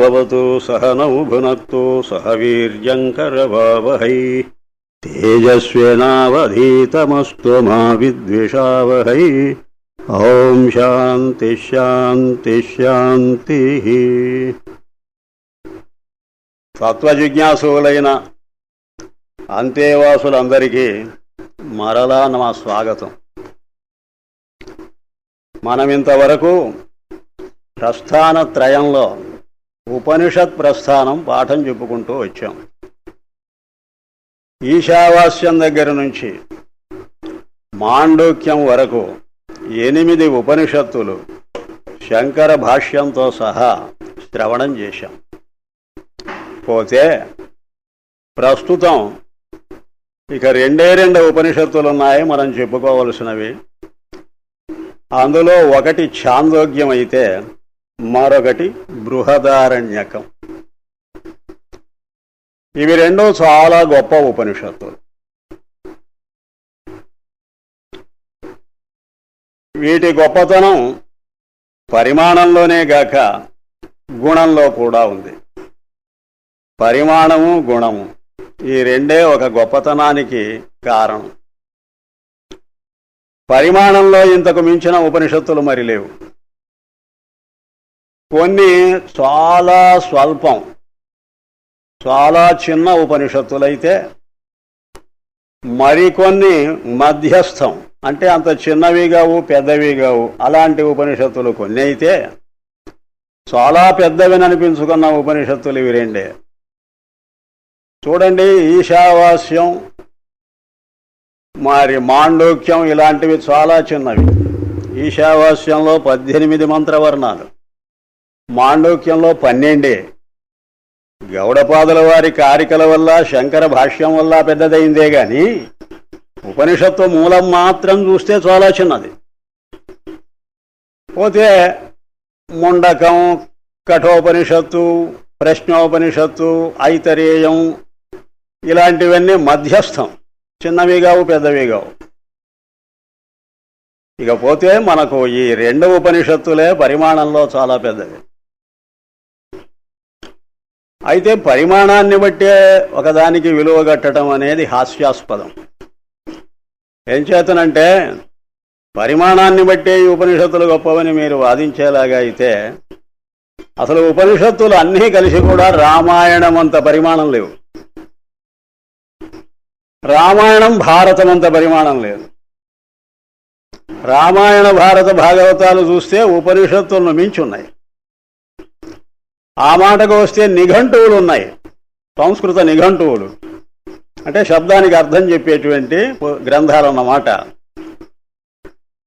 సహ సహనౌ భునక్తు సహ వీర్యంకరవావహై తేజస్వేనావధీతమస్తు మా విద్వేషావహై ఓం శాంతి శాంతి శాంతి తత్వజిజ్ఞాసులైన అంతేవాసులందరికీ మరలా నా స్వాగతం. మనమింతవరకు ప్రస్థాన ఉపనిషత్ ప్రస్థానం పాఠం చెప్పుకుంటూ వచ్చాం. ఈశావాస్యం దగ్గర నుంచి మాండూక్యం వరకు ఎనిమిది ఉపనిషత్తులు శంకర భాష్యంతో సహా శ్రవణం చేశాం. పోతే ప్రస్తుతం ఇక రెండే రెండు ఉపనిషత్తులు ఉన్నాయి మనం చెప్పుకోవలసినవి. అందులో ఒకటి ఛాందోగ్యం అయితే మరొకటి బృహదారణ్యకం. ఇవి రెండు చాలా గొప్ప ఉపనిషత్తులు. వీటి గొప్పతనం పరిమాణంలోనే గాక గుణంలో కూడా ఉంది. పరిమాణము గుణము ఈ రెండే ఒక గొప్పతనానికి కారణం. పరిమాణంలో ఇంతకు మించిన ఉపనిషత్తులు మరి లేవు. కొన్ని చాలా స్వల్పం చాలా చిన్న ఉపనిషత్తులైతే మరికొన్ని మధ్యస్థం. అంటే అంత చిన్నవి కావు పెద్దవి కావు. అలాంటి ఉపనిషత్తులు కొన్ని అయితే చాలా పెద్దవిని అనిపించుకున్న ఉపనిషత్తులు ఇవి రెండే. చూడండి ఈశావాస్యం మరి మాండోక్యం ఇలాంటివి చాలా చిన్నవి. ఈశావాస్యంలో పద్దెనిమిది మంత్రవర్ణాలు. మాండోక్యంలో పన్నెండే. గౌడపాదుల వారి కారికల వల్ల శంకర భాష్యం వల్ల పెద్దదైందే గాని ఉపనిషత్తు మూలం మాత్రం చూస్తే చాలా చిన్నది. పోతే ముండకం కఠోపనిషత్తు ప్రశ్నోపనిషత్తు ఐతరేయం ఇలాంటివన్నీ మధ్యస్థం. చిన్నవి కావు పెద్దవి కావు. ఇకపోతే మనకు ఈ రెండు ఉపనిషత్తులే పరిమాణంలో చాలా పెద్దవి. అయితే పరిమాణాన్ని బట్టే ఒకదానికి విలువ కట్టడం అనేది హాస్యాస్పదం. ఏం చేతనంటే పరిమాణాన్ని బట్టే ఈ ఉపనిషత్తులు గొప్పవని మీరు వాదించేలాగా అయితే అసలు ఉపనిషత్తులు అన్నీ కలిసి కూడా రామాయణం అంత పరిమాణం లేవు. రామాయణం భారతం అంత పరిమాణం లేదు. రామాయణ భారత భాగవతాలు చూస్తే ఉపనిషత్తులను మించి ఉన్నాయి. ఆ మాటకు వస్తే నిఘంటువులు ఉన్నాయి. సంస్కృత నిఘంటువులు. అంటే శబ్దానికి అర్థం చెప్పేటువంటి గ్రంథాలు అన్నమాట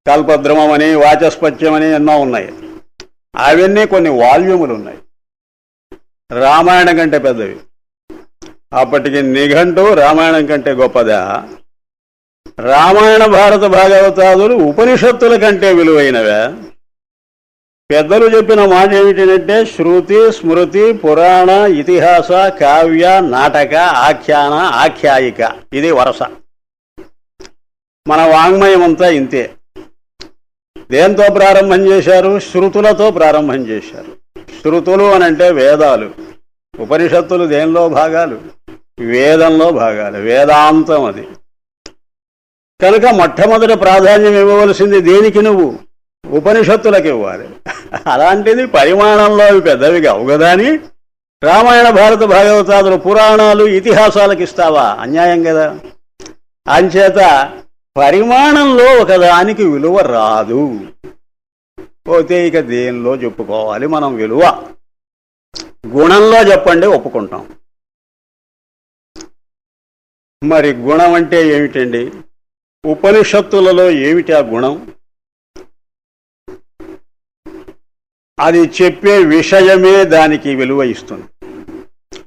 కల్పద్రమని వాచస్పత్యమని ఎన్నో ఉన్నాయి. అవన్నీ కొన్ని వాల్యూములు ఉన్నాయి రామాయణం కంటే పెద్దవి. అప్పటికి నిఘంటు రామాయణం కంటే గొప్పదా? రామాయణ భారత భాగవతాదులు ఉపనిషత్తుల కంటే విలువైనవే. పెద్దలు చెప్పిన మాట ఏమిటంటే శృతి స్మృతి పురాణ ఇతిహాస కావ్య నాటక ఆఖ్యాన ఆఖ్యాయిక. ఇది వరస. మన వాంగ్మయం అంతా ఇంతే. దేంతో ప్రారంభం చేశారు? శృతులతో ప్రారంభం చేశారు. శృతులు అనంటే వేదాలు. ఉపనిషత్తులు దేనిలో భాగాలు? వేదంలో భాగాలు. వేదాంతం అది. కనుక మొట్టమొదటి ప్రాధాన్యం ఇవ్వవలసింది దేనికి నువ్వు? ఉపనిషత్తులకు ఇవ్వాలి. అలాంటిది పరిమాణంలో అవి పెద్దవి కావు కదా అని రామాయణ భారత భాగవతాదులు పురాణాలు ఇతిహాసాలకు ఇస్తావా? అన్యాయం కదా. అంచేత పరిమాణంలో ఒకదానికి విలువ రాదు. పోతే ఇక దేనిలో చెప్పుకోవాలి మనం విలువ? గుణంలో చెప్పండి ఒప్పుకుంటాం. మరి గుణం అంటే ఏమిటండి? ఉపనిషత్తులలో ఏమిటి ఆ గుణం? అది చెప్పే విషయమే దానికి విలువ ఇస్తుంది.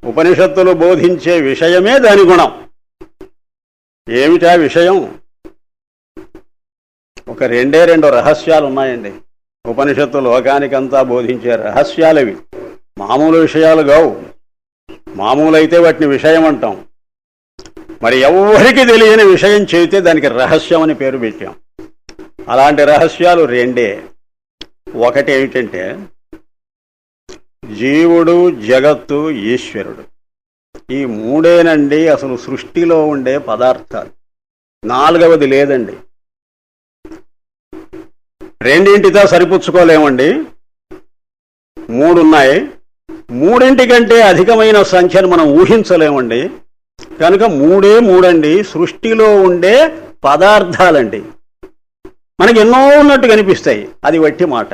ఉపనిషత్తులు బోధించే విషయమే దాని గుణం. ఏమిటా విషయం? ఒక రెండే రెండు రహస్యాలు ఉన్నాయండి ఉపనిషత్తు లోకానికంతా బోధించే రహస్యాలవి. మామూలు విషయాలు కావు. మామూలు అయితే వాటిని విషయం అంటాం మరి ఎవరికి తెలియని విషయం చెబితే దానికి రహస్యం అని పేరు పెట్టాం. అలాంటి రహస్యాలు రెండే. ఒకటి ఏమిటంటే జీవుడు జగత్తు ఈశ్వరుడు. ఈ మూడేనండి అసలు సృష్టిలో ఉండే పదార్థాలు. నాలుగవది లేదండి. రెండింటితో సరిపుచ్చుకోలేమండి. మూడున్నాయి. మూడింటికంటే అధికమైన సంఖ్యను మనం ఊహించలేమండి. కనుక మూడే మూడండి. సృష్టిలో ఉండే పదార్థాలండి. మనకి ఎన్నో ఉన్నట్టు కనిపిస్తాయి. అది వట్టి మాట.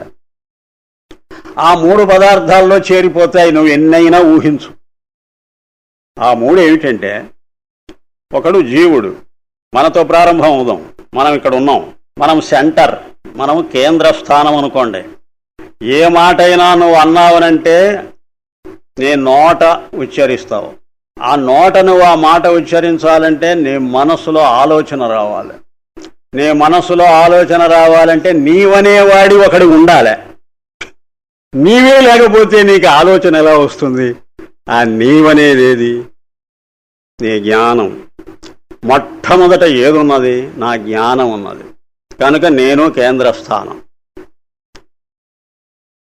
ఆ మూడు పదార్థాల్లో చేరిపోతాయి నువ్వు ఎన్నైనా ఊహించు. ఆ మూడు ఏమిటంటే ఒకడు జీవుడు మనతో ప్రారంభం అవుదాం. మనం ఇక్కడ ఉన్నాం. మనం సెంటర్ మనం కేంద్ర స్థానం అనుకోండి. ఏ మాట అయినా నువ్వు అన్నావనంటే నీ నోట ఉచ్చరిస్తావు. ఆ నోట నువ్వు ఆ మాట ఉచ్చరించాలంటే నీ మనసులో ఆలోచన రావాలి. నీ మనసులో ఆలోచన రావాలంటే నీవనేవాడి ఒకడు ఉండాలి. నీవే లేకపోతే నీకు ఆలోచన ఎలా వస్తుంది? ఆ నీవనేదేది నీ జ్ఞానం. మొట్టమొదట ఏదున్నది? నా జ్ఞానం ఉన్నది. కనుక నేను కేంద్ర స్థానం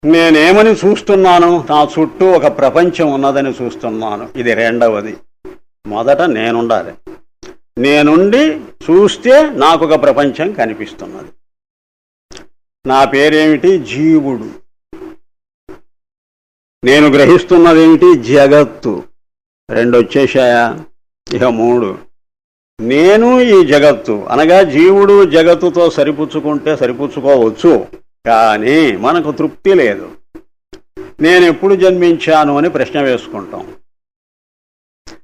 నేనేమని చూస్తున్నాను? నా చుట్టూ ఒక ప్రపంచం ఉన్నదని చూస్తున్నాను. ఇది రెండవది. మొదట నేనుండాలి. నేనుండి చూస్తే నాకు ఒక ప్రపంచం కనిపిస్తున్నది. నా పేరేమిటి? జీవుడు. నేను గ్రహిస్తున్నదేమిటి? జగత్తు. రెండు వచ్చేసాయా ఇక మూడు. నేను ఈ జగత్తు. అనగా జీవుడు జగత్తుతో సరిపుచ్చుకుంటే సరిపుచ్చుకోవచ్చు. కానీ మనకు తృప్తి లేదు. నేను ఎప్పుడు జన్మించాను అని ప్రశ్న వేసుకుంటాం.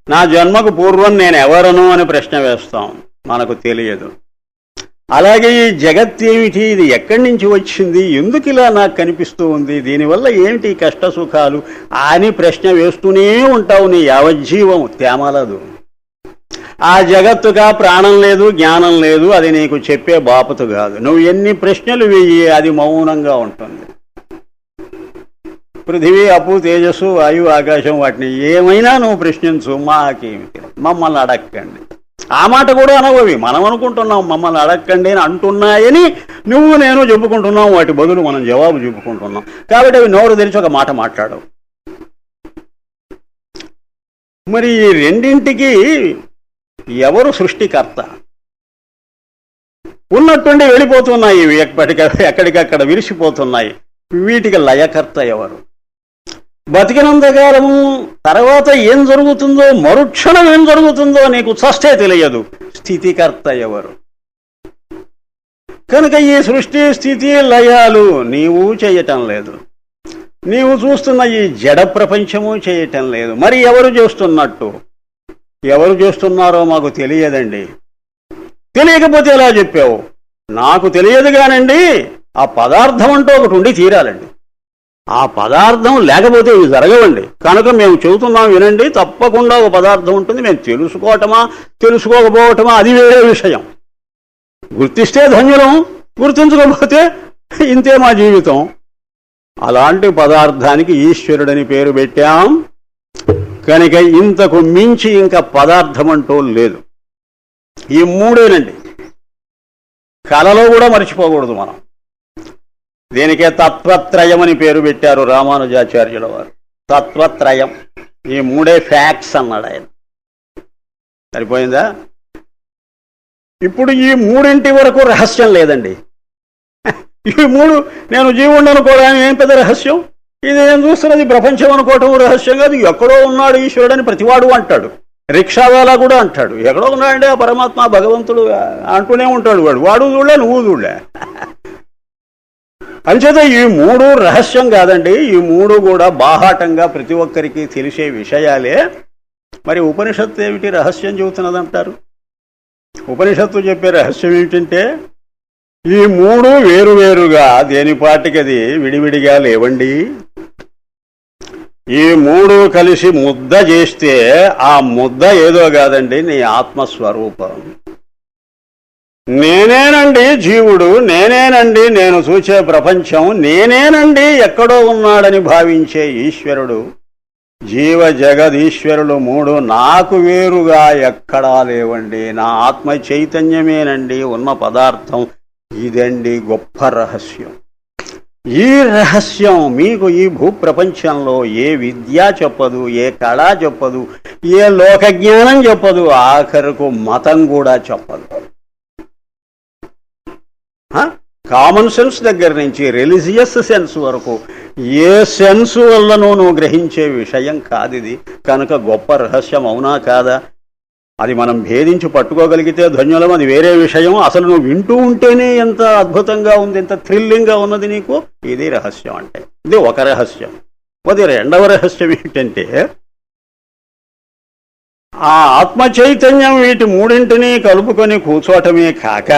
నా జన్మకు పూర్వం నేను ఎవరను అని ప్రశ్న వేస్తాం. మనకు తెలియదు. అలాగే ఈ జగత్ ఏమిటి? ఇది ఎక్కడి నుంచి వచ్చింది? ఎందుకు ఇలా నాకు కనిపిస్తూ ఉంది? దీనివల్ల ఏమిటి కష్ట సుఖాలు? అని ప్రశ్న వేస్తూనే ఉంటావు నీ యావజ్జీవం. తేమలదు. ఆ జగత్తుగా ప్రాణం లేదు జ్ఞానం లేదు అది నీకు చెప్పే బాపతు కాదు. నువ్వు ఎన్ని ప్రశ్నలు వెయ్యి అది మౌనంగా ఉంటుంది. పృథివీ అప్పు తేజస్సు వాయు ఆకాశం వాటిని ఏమైనా నువ్వు ప్రశ్నించు మాకేమిటి మమ్మల్ని అడక్కండి. ఆ మాట కూడా అనవవి. మనం అనుకుంటున్నాం మమ్మల్ని అడక్కండి అని అంటున్నాయని నువ్వు నేను చెప్పుకుంటున్నాం. వాటి బదులు మనం జవాబు చెప్పుకుంటున్నాం. కాబట్టి అవి నోరు తెరిచి ఒక మాట మాట్లాడవు. మరి ఈ రెండింటికి ఎవరు సృష్టికర్త? ఉన్నట్టుండి వెళ్ళిపోతున్నాయి ఇవి. ఎక్కడికక్కడ విరిసిపోతున్నాయి. వీటికి లయకర్త ఎవరు? బతికినంతకాలము తర్వాత ఏం జరుగుతుందో మరుక్షణం ఏం జరుగుతుందో నీకు చస్తే తెలియదు. స్థితికర్త ఎవరు? కనుక ఈ సృష్టి స్థితి లయాలు నీవు చేయటం లేదు. నీవు చూస్తున్న ఈ జడ ప్రపంచము చేయటం లేదు. మరి ఎవరు చేస్తున్నట్టు? ఎవరు చేస్తున్నారో మాకు తెలియదండి. తెలియకపోతే ఎలా చెప్పావు? నాకు తెలియదు కానండి ఆ పదార్థం అంటూ ఒకటి ఉండి తీరాలండి. ఆ పదార్థం లేకపోతే ఇవి జరగవండి. కనుక మేము చెబుతున్నాం వినండి తప్పకుండా ఒక పదార్థం ఉంటుంది మేము తెలుసుకోవటమా తెలుసుకోకపోవటమా అది వేరే విషయం. గుర్తిస్తే ధన్యులం గుర్తించకపోతే ఇంతే మా జీవితం. అలాంటి పదార్థానికి ఈశ్వరుడని పేరు పెట్టాం. కనుక ఇంతకు మించి ఇంకా పదార్థం అంటూ లేదు. ఈ మూడేనండి. కళలో కూడా మర్చిపోకూడదు మనం. దీనికే తత్వత్రయం అని పేరు పెట్టారు రామానుజాచార్యుల వారు. తత్వత్రయం ఈ మూడే ఫ్యాక్ట్స్ అన్నాడు ఆయన. సరిపోయిందా? ఇప్పుడు ఈ మూడింటి వరకు రహస్యం లేదండి. ఈ మూడు నేను జీవుండు అనుకోవడం ఏం పెద్ద రహస్యం? ఇది నేను చూస్తున్నది ప్రపంచం అనుకోవటం రహస్యం కాదు. ఎక్కడో ఉన్నాడు ఈశ్వరుడని ప్రతివాడు అంటాడు. రిక్షావాలా కూడా అంటాడు. ఎక్కడో ఉన్నాడంటే ఆ పరమాత్మ భగవంతుడు అంటూనే ఉంటాడు వాడు. వాడు చూడలే నువ్వు చూడలే. అంచేత ఈ మూడు రహస్యం కాదండి. ఈ మూడు కూడా బాహాటంగా ప్రతి ఒక్కరికి తెలిసే విషయాలే. మరి ఉపనిషత్తు ఏమిటి రహస్యం చెబుతున్నదంటారు? ఉపనిషత్తు చెప్పే రహస్యం ఏమిటంటే ఈ మూడు వేరువేరుగా దేనిపాటికది అది విడివిడిగా లేవండి? ఈ మూడు కలిసి ముద్ద చేస్తే ఆ ముద్ద ఏదో కాదండి నీ ఆత్మస్వరూపం. నేనండి జీవుడు నేనేనండి నేను చూసే ప్రపంచం నేనేనండి ఎక్కడో ఉన్నాడని భావించే ఈశ్వరుడు. జీవ జగదీశ్వరులు మూడు నాకు వేరుగా ఎక్కడా లేవండి. నా ఆత్మ చైతన్యమేనండి ఉన్న పదార్థం ఇదండి గొప్ప రహస్యం. ఈ రహస్యం మీకు ఈ భూప్రపంచంలో ఏ విద్య చెప్పదు ఏ కళ చెప్పదు ఏ లోకజ్ఞానం చెప్పదు ఆఖరుకు మతం కూడా చెప్పదు. కామన్ సెన్స్ దగ్గర నుంచి రిలీజియస్ సెన్స్ వరకు ఏ సెన్స్ వల్లనూ నువ్వు గ్రహించే విషయం కాదు ఇది. కనుక గొప్ప రహస్యం అవునా కాదా? అది మనం భేదించి పట్టుకోగలిగితే ధన్యులం అది వేరే విషయం. అసలు నువ్వు వింటూ ఉంటేనే ఎంత అద్భుతంగా ఉంది ఎంత థ్రిల్లింగ్గా ఉన్నది నీకు? ఇది రహస్యం అంటే. ఇది ఒక రహస్యం. అది రెండవ రహస్యం ఏంటంటే ఆ ఆత్మ చైతన్యం వీటి మూడింటిని కలుపుకొని కూర్చోటమే కాక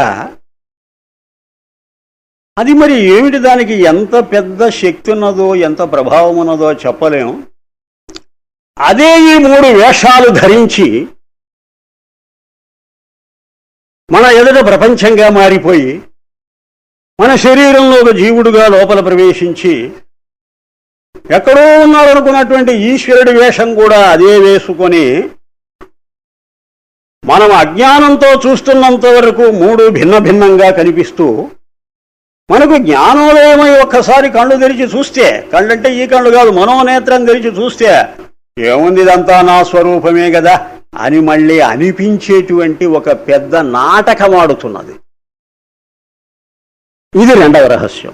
అది మరి ఏమిటి దానికి ఎంత పెద్ద శక్తి ఉన్నదో ఎంత ప్రభావం ఉన్నదో చెప్పలేం. అదే ఈ మూడు వేషాలు ధరించి మన ఎదుట ప్రపంచంగా మారిపోయి మన శరీరంలో ఒక జీవుడుగా లోపల ప్రవేశించి ఎక్కడో ఉన్నారనుకున్నటువంటి ఈశ్వరుడి వేషం కూడా అదే వేసుకొని మనం అజ్ఞానంతో చూస్తున్నంత వరకు మూడు భిన్న భిన్నంగా కనిపిస్తూ మనకు జ్ఞానోదయమై ఒక్కసారి కళ్ళు తెరిచి చూస్తే కళ్ళంటే ఈ కళ్ళు కాదు మనోనేత్రం తెరిచి చూస్తే ఏముంది ఇదంతా నా స్వరూపమే కదా అని మళ్ళీ అనిపించేటువంటి ఒక పెద్ద నాటకం ఆడుతున్నది ఇది రెండవ రహస్యం.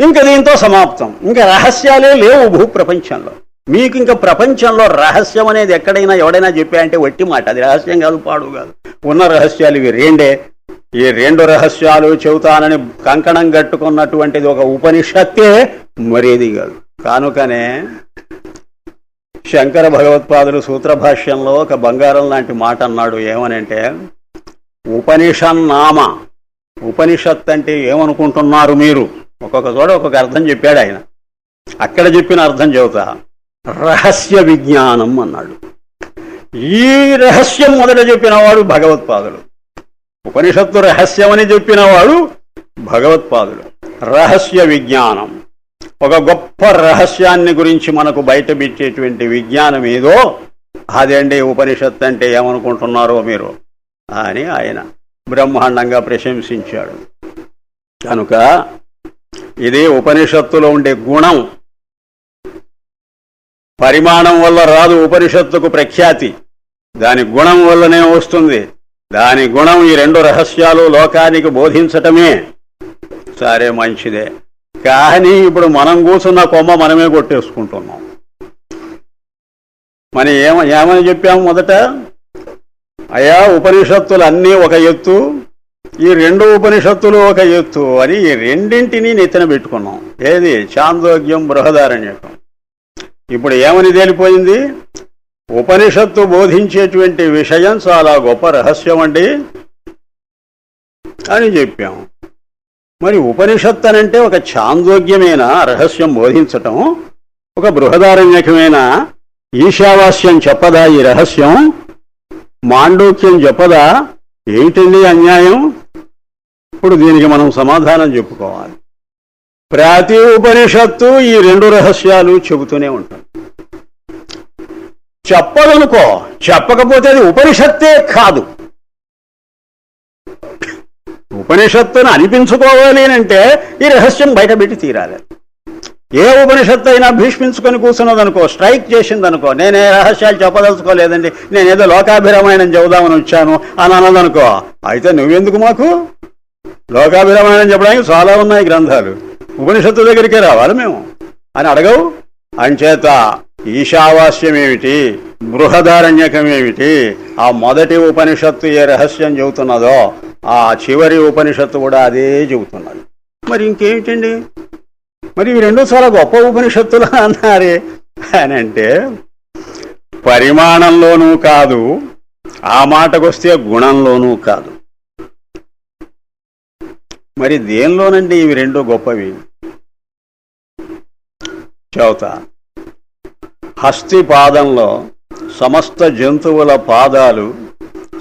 ఇంకా దీంతో సమాప్తం. ఇంకా రహస్యాలే లేవు భూప్రపంచంలో. మీకు ఇంకా ప్రపంచంలో రహస్యం అనేది ఎక్కడైనా ఎవడైనా చెప్పా అంటే వట్టి మాట. అది రహస్యం కాదు పాడు కాదు. ఉన్న రహస్యాలు ఇవి రెండే. ఈ రెండు రహస్యాలు చెబుతానని కంకణం కట్టుకున్నటువంటిది ఒక ఉపనిషత్తే మరేది కాదు. కానుకనే శంకర భగవత్పాదులు సూత్ర భాష్యంలో ఒక బంగారం లాంటి మాట అన్నాడు. ఏమనంటే ఉపనిషన్నామ ఉపనిషత్ అంటే ఏమనుకుంటున్నారు మీరు? ఒక్కొక్క చోట ఒక్కొక్క అర్థం చెప్పాడు ఆయన. అక్కడ చెప్పిన అర్థం చెబుతా. రహస్య విజ్ఞానం అన్నాడు. ఈ రహస్యం మొదట చెప్పినవాడు భగవత్పాదులు ఉపనిషత్తు రహస్యమని చెప్పినవాడు భగవత్పాదుడు. రహస్య విజ్ఞానం. ఒక గొప్ప రహస్యాన్ని గురించి మనకు బయటపెట్టేటువంటి విజ్ఞానం ఏదో అదండి ఉపనిషత్తు అంటే ఏమనుకుంటున్నారో మీరు? అని ఆయన బ్రహ్మాండంగా ప్రశంసించాడు. కనుక ఇది ఉపనిషత్తులో ఉండే గుణం. పరిమాణం వల్ల రాదు ఉపనిషత్తుకు ప్రఖ్యాతి. దాని గుణం వల్లనే వస్తుంది. దాని గుణం ఈ రెండు రహస్యాలు లోకానికి బోధించటమే. సరే మంచిదే. కానీ ఇప్పుడు మనం కూర్చున్న కొమ్మ మనమే కొట్టేసుకుంటున్నాం. మరి ఏమ ఏమని చెప్పాము మొదట? అయా ఉపనిషత్తులు అన్నీ ఒక ఎత్తు ఈ రెండు ఉపనిషత్తులు ఒక ఎత్తు అని ఈ రెండింటినీ నెత్తిన పెట్టుకున్నాం. ఏది? చాందోగ్యం బృహదారణ్యకం. ఇప్పుడు ఏమని తేలిపోయింది? ఉపనిషత్తు బోధించేటువంటి విషయం చాలా గొప్ప రహస్యం అండి అని చెప్పాం. మరి ఉపనిషత్తు అనంటే ఒక చాందోగ్యమైన రహస్యం బోధించటం. ఒక బృహదారణ్యకమైన? ఈశావాస్యం చెప్పదా ఈ రహస్యం? మాండూక్యం చెప్పదా? ఏమిటండి అన్యాయం? ఇప్పుడు దీనికి మనం సమాధానం చెప్పుకోవాలి. ప్రతి ఉపనిషత్తు ఈ రెండు రహస్యాలు చెబుతూనే ఉంటాం. చెప్పదనుకో చెప్పకపోతే అది ఉపనిషత్తే కాదు. ఉపనిషత్తును అనిపించుకోవాలి అంటే ఈ రహస్యం బయటపెట్టి తీరాలి. ఏ ఉపనిషత్తు అయినా భీష్మించుకొని కూర్చున్నదనుకో స్ట్రైక్ చేసిందనుకో నేనే రహస్యాలు చెప్పదలుచుకోలేదండి నేనేదో లోకాభిరామాయణం చెబుదామని వచ్చాను అని అన్నదనుకో అయితే నువ్వెందుకు మాకు? లోకాభిరామాయణం చెప్పడానికి చాలా ఉన్నాయి గ్రంథాలు. ఉపనిషత్తు దగ్గరికే రావాలి మేము. అని అడగవు. అంచేత ఈశావాస్యం ఏమిటి బృహదారణ్యకం ఏమిటి ఆ మొదటి ఉపనిషత్తు ఏ రహస్యం చెబుతున్నదో ఆ చివరి ఉపనిషత్తు కూడా అదే చెబుతున్నది. మరి ఇంకేమిటండి? మరి ఇవి రెండు చాలా గొప్ప ఉపనిషత్తులు అన్నారే అని అంటే పరిమాణంలోనూ కాదు ఆ మాటకొస్తే గుణంలోనూ కాదు. మరి దేనిలోనండి ఇవి రెండు గొప్పవి? చెబుతా. హస్తి పాదంలో సమస్త జంతువుల పాదాలు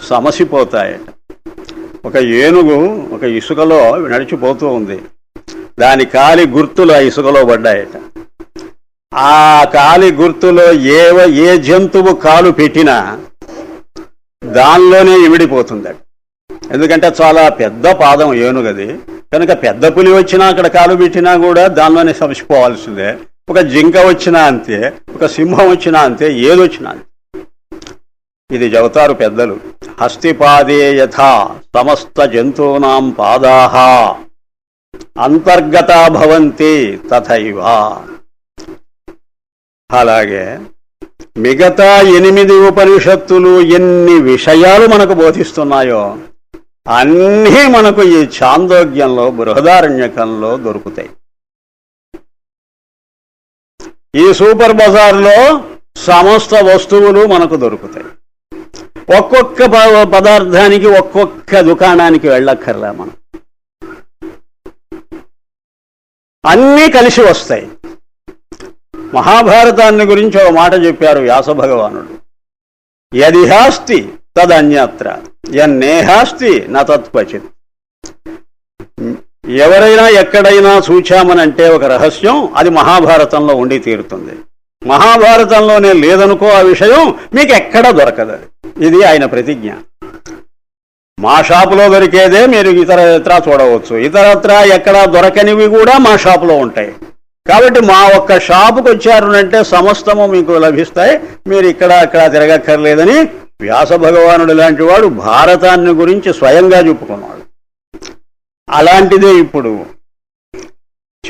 సమసిపోతాయి. ఒక ఏనుగు ఒక ఇసుకలో నడిచిపోతూ ఉంది. దాని కాలి గుర్తులు ఆ ఇసుకలో పడ్డాయట ఆ కాలి గుర్తులో ఏ ఏ జంతువు కాలు పెట్టినా దానిలోనే ఇమిడిపోతుందట ఎందుకంటే చాలా పెద్ద పాదం ఏనుగది. కనుక పెద్ద పులి వచ్చినా అక్కడ కాలు పెట్టినా కూడా దానిలోనే సమసిపోవాల్సిందే. ఒక జింక వచ్చినా అంతే ఒక సింహం వచ్చినా అంతే ఏదొచ్చినా అంతే. ఇది చెబుతారు పెద్దలు. హస్తిపాదే యథా సమస్త జంతువునాం పాదాహ. అంతర్గత భవంతి తథైవ. అలాగే మిగతా ఎనిమిది ఉపనిషత్తులు ఎన్ని విషయాలు మనకు బోధిస్తున్నాయో అన్నీ మనకు ఈ చాందోగ్యంలో బృహదారణ్యకంలో దొరుకుతాయి. ఈ సూపర్ బజార్లో సమస్త వస్తువులు మనకు దొరుకుతాయి. ఒక్కొక్క ప- పదార్థానికి ఒక్కొక్క దుకాణానికి వెళ్ళక్కర్లే మనం. అన్నీ కలిసి వస్తాయి. మహాభారతాన్ని గురించి ఒక మాట చెప్పారు వ్యాస భగవానుడు. యదిహాస్తి తదన్యత్ర యన్నేహాస్తి నా తత్వచిత్ ఎవరైనా ఎక్కడైనా చూచామనంటే ఒక రహస్యం అది మహాభారతంలో ఉండి తీరుతుంది. మహాభారతంలోనే లేదనుకో ఆ విషయం మీకు ఎక్కడ దొరకదు. ఇది ఆయన ప్రతిజ్ఞ. మా షాపులో దొరికేదే మీరు ఇతర ఇతర చూడవచ్చు. ఇతరత్ర ఎక్కడ దొరకనివి కూడా మా షాపులో ఉంటాయి. కాబట్టి మా ఒక్క షాపుకు వచ్చారునంటే సమస్తము మీకు లభిస్తాయి. మీరు ఇక్కడ అక్కడ తిరగక్కర్లేదని వ్యాస భగవానుడు లాంటి వాడు భారతాన్ని గురించి స్వయంగా చెప్పుకున్నాడు. అలాంటిదే ఇప్పుడు.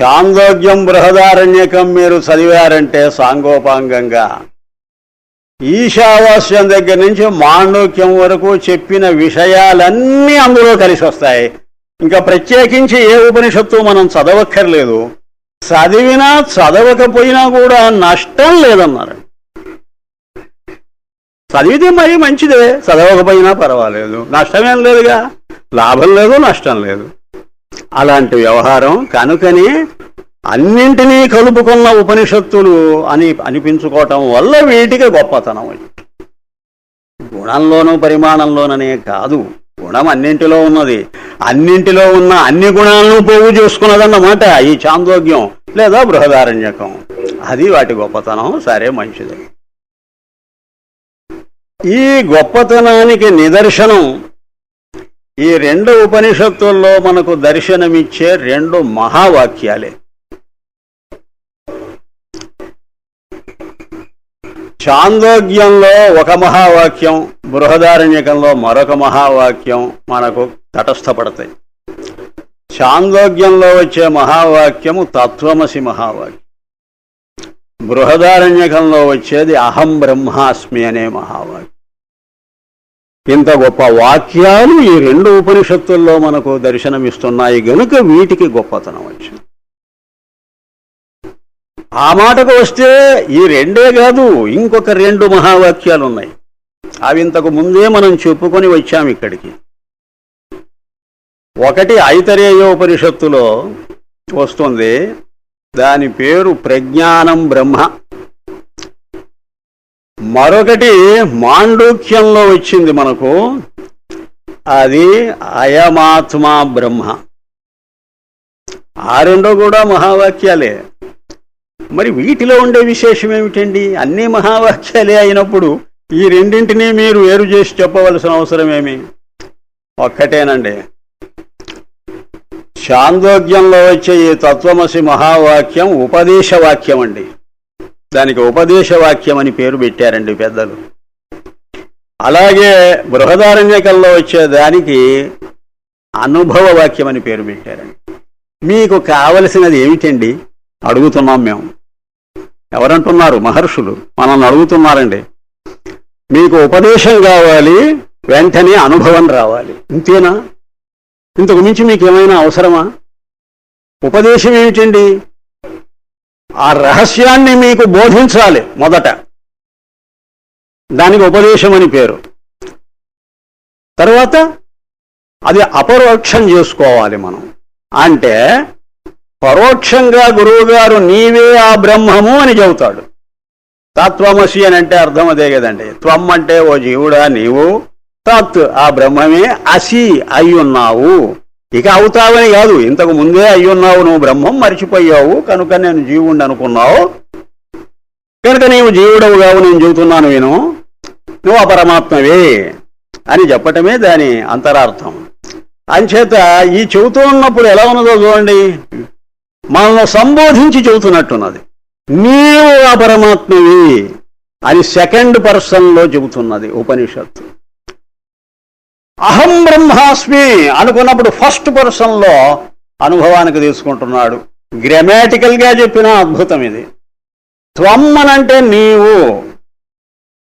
చాందోగ్యం బృహదారణ్యకం మీరు చదివారంటే సాంగోపాంగంగా. ఈశావాస్యం దగ్గర నుంచి మాండూక్యం వరకు చెప్పిన విషయాలన్నీ అందులో కలిసి వస్తాయి. ఇంకా ప్రత్యేకించి ఏ ఉపనిషత్తు మనం చదవక్కర్లేదు. చదివినా చదవకపోయినా కూడా నష్టం లేదన్నారు. చదివితే మరి మంచిదే. చదవకపోయినా పర్వాలేదు. నష్టమేం లేదుగా. లాభం లేదు నష్టం లేదు. అలాంటి వ్యవహారం కనుకని అన్నింటినీ కలుపుకున్న ఉపనిషత్తులు అని అనిపించుకోవటం వల్ల వీటికి గొప్పతనం గుణంలోనూ పరిమాణంలోననే కాదు. గుణం అన్నింటిలో ఉన్నది. అన్నింటిలో ఉన్న అన్ని గుణాలను పోగు చేసుకున్నదన్నమాట ఈ చాందోగ్యం లేదా బృహదారణ్యకం. అది వాటి గొప్పతనం. సరే మంచిది. ఈ గొప్పతనానికి నిదర్శనం ఈ రెండు ఉపనిషత్తుల్లో మనకు దర్శనమిచ్చే రెండు మహావాక్యాలే. చాందోగ్యంలో ఒక మహావాక్యం బృహదారణ్యకంలో మరొక మహావాక్యం మనకు తటస్థపడతాయి. చాందోగ్యంలో వచ్చే మహావాక్యము తత్వమసి మహావాక్యం. బృహదారణ్యకంలో వచ్చేది అహం బ్రహ్మాస్మి అనే మహావాక్యం. ఇంత గొప్ప వాక్యాలు ఈ రెండు ఉపనిషత్తుల్లో మనకు దర్శనమిస్తున్నాయి. గనుక వీటికి గొప్పతనం వచ్చింది ఆ మాటకు వస్తే ఈ రెండే కాదు ఇంకొక రెండు మహావాక్యాలు ఉన్నాయి అవి ఇంతకు ముందే మనం చెప్పుకొని వచ్చాం ఇక్కడికి. ఒకటి ఐతరేయోపనిషత్తులో వస్తుంది దాని పేరు ప్రజ్ఞానం బ్రహ్మ. మరొకటి మాండూక్యంలో వచ్చింది మనకు. అది అయమాత్మా బ్రహ్మ. ఆ రెండో కూడా మహావాక్యాలే. మరి వీటిలో ఉండే విశేషం ఏమిటండి? అన్ని మహావాక్యాలే అయినప్పుడు ఈ రెండింటినీ మీరు వేరు చేసి చెప్పవలసిన అవసరం ఏమి? ఒక్కటేనండి. చాందోగ్యంలో వచ్చే ఈ తత్వమసి మహావాక్యం ఉపదేశ వాక్యం అండి దానికి ఉపదేశ వాక్యం అని పేరు పెట్టారండి పెద్దలు. అలాగే బృహదారణ్యకల్లో వచ్చే దానికి అనుభవ వాక్యం అని పేరు పెట్టారండి. మీకు కావలసినది ఏమిటండి? అడుగుతున్నాం మేము. ఎవరంటున్నారు? మహర్షులు. మనల్ని అడుగుతున్నారండి. మీకు ఉపదేశం కావాలి వెంటనే అనుభవం రావాలి. ఇంతేనా? ఇంతకు మించి మీకు ఏమైనా అవసరమా? ఉపదేశం ఏమిటండి? ఆ రహస్యాన్ని మీకు బోధించాలి మొదట. దానికి ఉపదేశం అని పేరు. తర్వాత అది అపరోక్షం చేసుకోవాలి మనం. అంటే పరోక్షంగా గురువుగారు నీవే ఆ బ్రహ్మము అని చెబుతాడు. తత్వమసి అని అంటే అర్థం అదే కదండి. త్వం అంటే ఓ జీవుడా నీవు తత్ ఆ బ్రహ్మమే అసి అయ్యున్నావు. ఇక అవుతావని కాదు. ఇంతకు ముందే అయ్యున్నావు నువ్వు బ్రహ్మం మర్చిపోయావు. కనుక నేను జీవుణ్ణి అనుకున్నావు. కనుక నీవు జీవుడవు కావు నేను చెబుతున్నాను విను. నువ్వు అపరమాత్మవే అని చెప్పటమే దాని అంతరార్థం. అంచేత ఈ చెబుతూ ఉన్నప్పుడు ఎలా ఉన్నదో చూడండి. మనల్ని సంబోధించి చెబుతున్నట్టున్నది. నీవు అపరమాత్మవి అని సెకండ్ పర్సన్లో చెబుతున్నది ఉపనిషత్తు. అహం బ్రహ్మాస్మి అనుకున్నప్పుడు ఫస్ట్ పర్సన్లో అనుభవానికి తీసుకుంటున్నాడు. గ్రామాటికల్గా చెప్పిన అద్భుతం ఇది. త్వం అనంటే నీవు.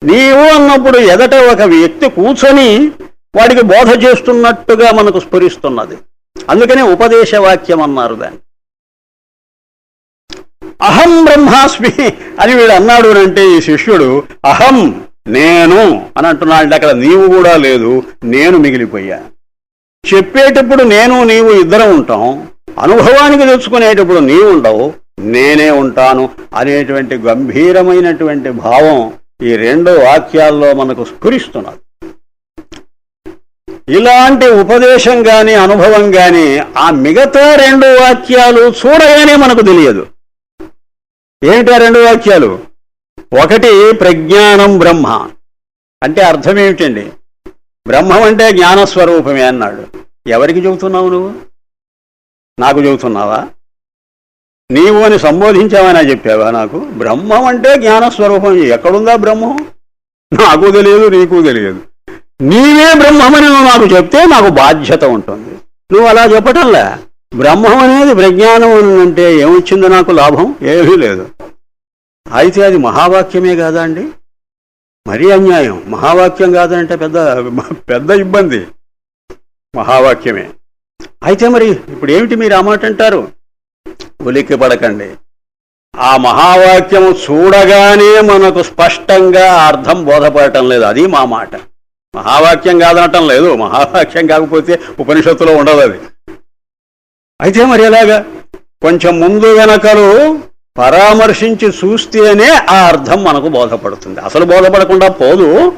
నీవు అన్నప్పుడు ఎదట ఒక వ్యక్తి కూర్చొని వాడికి బోధ చేస్తున్నట్టుగా మనకు స్ఫురిస్తున్నది. అందుకనే ఉపదేశ వాక్యం అన్నారు దాన్ని. అహం బ్రహ్మాస్మి అని వీడు అన్నాడు అంటే ఈ శిష్యుడు అహం నేను అని అంటున్నాడు అక్కడ నీవు కూడా లేదు నేను మిగిలిపోయా. చెప్పేటప్పుడు నేను నీవు ఇద్దరం ఉంటాం అనుభవానికి తెచ్చుకునేటప్పుడు నీవు ఉండవు నేనే ఉంటాను అనేటువంటి గంభీరమైనటువంటి భావం ఈ రెండు వాక్యాల్లో మనకు స్ఫురిస్తున్నది. ఇలాంటి ఉపదేశం గాని అనుభవం గాని ఆ మిగతా రెండు వాక్యాలు చూడగానే మనకు తెలియదు. ఏమిటి ఆ రెండు వాక్యాలు? ఒకటి ప్రజ్ఞానం బ్రహ్మ. అంటే అర్థం ఏమిటండి బ్రహ్మం అంటే జ్ఞానస్వరూపమే అన్నాడు. ఎవరికి చెబుతున్నావు నువ్వు? నాకు చెబుతున్నావా? నీవు అని సంబోధించావని చెప్పావా నాకు? బ్రహ్మం అంటే జ్ఞానస్వరూపం. ఎక్కడుందా బ్రహ్మం? నాకు తెలియదు నీకు తెలియదు. నీవే బ్రహ్మమని నువ్వు నాకు చెప్తే నాకు బాధ్యత ఉంటుంది. నువ్వు అలా చెప్పటంలే? బ్రహ్మం అనేది ప్రజ్ఞానం అంటే ఏమొచ్చింది నాకు? లాభం? ఏమీ లేదు. అయితే అది మహావాక్యమే కాదా అండి? మరీ అన్యాయం. మహావాక్యం కాదంటే పెద్ద పెద్ద ఇబ్బంది. మహావాక్యమే. అయితే మరి ఇప్పుడు ఏమిటి మీరు ఆ మాట అంటారు? ఉలిక్కి పడకండి ఆ మహావాక్యం చూడగానే మనకు స్పష్టంగా అర్థం బోధపడటం లేదు. అది మా మాట. మహావాక్యం కాదనటం లేదు. మహావాక్యం కాకపోతే ఉపనిషత్తులో ఉండదు అది. అయితే మరి ఎలాగా? కొంచెం ముందు వెనకలు పరామర్శించి చూస్తేనే ఆ అర్థం మనకు బోధపడుతుంది. అసలు బోధపడకుండా పోదు.